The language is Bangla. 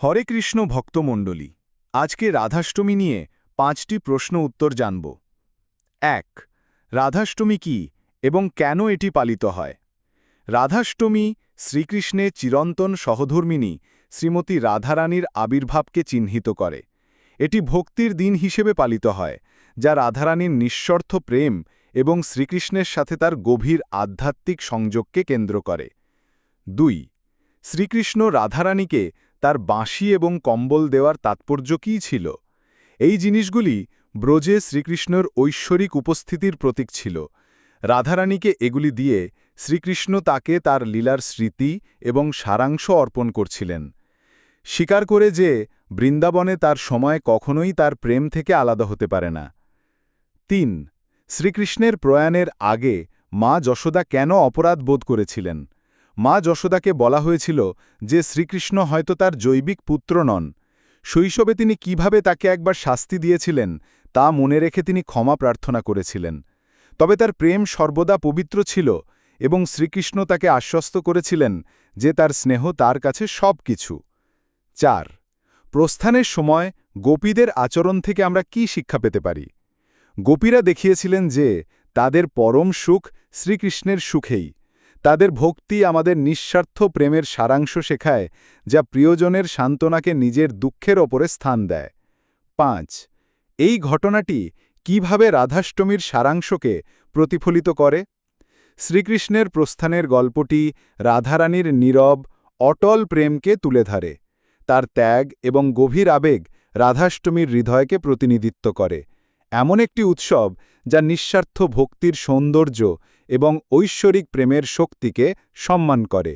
হরে কৃষ্ণ ভক্তমণ্ডলী, আজকে রাধাষ্টমী নিয়ে পাঁচটি প্রশ্ন উত্তর জানব। এক, রাধাষ্টমী কি এবং কেন এটি পালিত হয়? রাধাষ্টমী শ্রীকৃষ্ণের চিরন্তন সহধর্মিনী শ্রীমতী রাধারানীর আবির্ভাবকে চিহ্নিত করে। এটি ভক্তির দিন হিসেবে পালিত হয়, যা রাধারানীর নিঃস্বার্থ প্রেম এবং শ্রীকৃষ্ণের সাথে তার গভীর আধ্যাত্মিক সংযোগকে কেন্দ্র করে। দুই, শ্রীকৃষ্ণ রাধারানীকে তার বাঁশি এবং কম্বল দেওয়ার তাৎপর্য কী ছিল? এই জিনিসগুলি ব্রজে শ্রীকৃষ্ণর ঐশ্বরিক উপস্থিতির প্রতীক ছিল। রাধারানীকে এগুলি দিয়ে শ্রীকৃষ্ণ তাকে তার লীলার স্মৃতি এবং সারাংশ অর্পণ করছিলেন। স্বীকার করে যে বৃন্দাবনে তার সময় কখনোই তার প্রেম থেকে আলাদা হতে পারে না। তিন, শ্রীকৃষ্ণের প্রয়াণের আগে মা যশোদা কেন অপরাধ বোধ করেছিলেন? মা যশোদাকে বলা হয়েছিল যে শ্রীকৃষ্ণ হয়তো তার জৈবিক পুত্র নন। শৈশবে তিনি কীভাবে তাকে একবার শাস্তি দিয়েছিলেন, তা মনে রেখে তিনি ক্ষমা প্রার্থনা করেছিলেন। তবে তার প্রেম সর্বদা পবিত্র ছিল এবং শ্রীকৃষ্ণ তাকে আশ্বস্ত করেছিলেন যে তার স্নেহ তার কাছে সব কিছু চার, প্রস্থানের সময় গোপীদের আচরণ থেকে আমরা কি শিক্ষা পেতে পারি? গোপীরা দেখিয়েছিলেন যে তাদের পরম সুখ শ্রীকৃষ্ণের সুখেই। তাদের ভক্তি আমাদের নিঃস্বার্থ প্রেমের সারাংশ শেখায়, যা প্রিয়জনের সান্ত্বনাকে নিজের দুঃখের ওপরে স্থান দেয়। পাঁচ, এই ঘটনাটি কীভাবে রাধাষ্টমীর সারাংশকে প্রতিফলিত করে? শ্রীকৃষ্ণের প্রস্থানের গল্পটি রাধারানীর নীরব, অটল প্রেমকে তুলে ধরে। তার ত্যাগ এবং গভীর আবেগ রাধাষ্টমীর হৃদয়কে প্রতিনিধিত্ব করে। এমন একটি উৎসব যা নিঃস্বার্থ ভক্তির সৌন্দর্য এবং ঐশ্বরিক প্রেমের শক্তিকে সম্মান করে।